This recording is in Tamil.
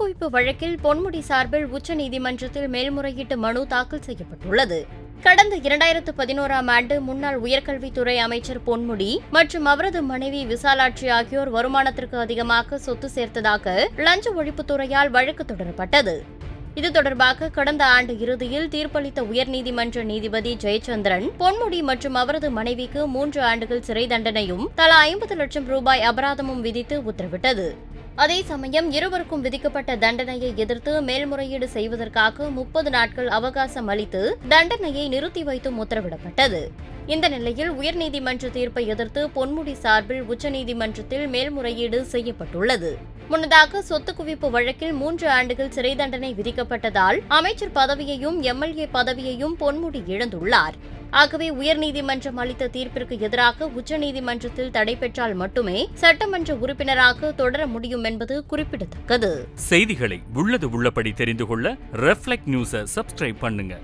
குவிப்பு வழக்கில் பொன்முடி சார்பில் உச்சநீதிமன்றத்தில் மேல்முறையீட்டு மனு தாக்கல் செய்யப்பட்டுள்ளது. கடந்த இரண்டாயிரத்து பதினோராம் ஆண்டு முன்னாள் உயர்கல்வித்துறை அமைச்சர் பொன்முடி மற்றும் அவரது மனைவி விசாலாட்சி ஆகியோர் வருமானத்திற்கு அதிகமாக சொத்து சேர்த்ததாக லஞ்ச ஒழிப்புத்துறையால் வழக்கு தொடரப்பட்டது. இது தொடர்பாக கடந்த ஆண்டு இறுதியில் தீர்ப்பளித்த உயர்நீதிமன்ற நீதிபதி ஜெயச்சந்திரன் பொன்முடி மற்றும் அவரது மனைவிக்கு மூன்று ஆண்டுகள் சிறை தண்டனையும் தலா ஐம்பது லட்சம் ரூபாய் அபராதமும் விதித்து உத்தரவிட்டது. அதே சமயம் இருவருக்கும் விதிக்கப்பட்ட தண்டனையை எதிர்த்து மேல்முறையீடு செய்வதற்காக முப்பது நாட்கள் அவகாசம் அளித்து தண்டனையை நிறுத்தி வைத்தும் உத்தரவிடப்பட்டது. இந்த நிலையில் உயர்நீதிமன்ற தீர்ப்பை எதிர்த்து பொன்முடி சார்பில் உச்சநீதிமன்றத்தில் மேல்முறையீடு செய்யப்பட்டுள்ளது. முன்னதாக சொத்து குவிப்பு வழக்கில் மூன்று ஆண்டுகள் சிறை தண்டனை விதிக்கப்பட்டதால் அமைச்சர் பதவியையும் எம்எல்ஏ பதவியையும் பொன்முடி இழந்துள்ளார். ஆகவே உயர்நீதிமன்றம் அளித்த தீர்ப்பிற்கு எதிராக உச்சநீதிமன்றத்தில் தடை பெற்றால் மட்டுமே சட்டமன்ற உறுப்பினராக தொடர முடியும் என்பது குறிப்பிடத்தக்கது. செய்திகளை உள்ளது உள்ளபடி தெரிந்து கொள்ள ரெஃப்ளெக்ட் நியூஸை சப்ஸ்கிரைப் பண்ணுங்க.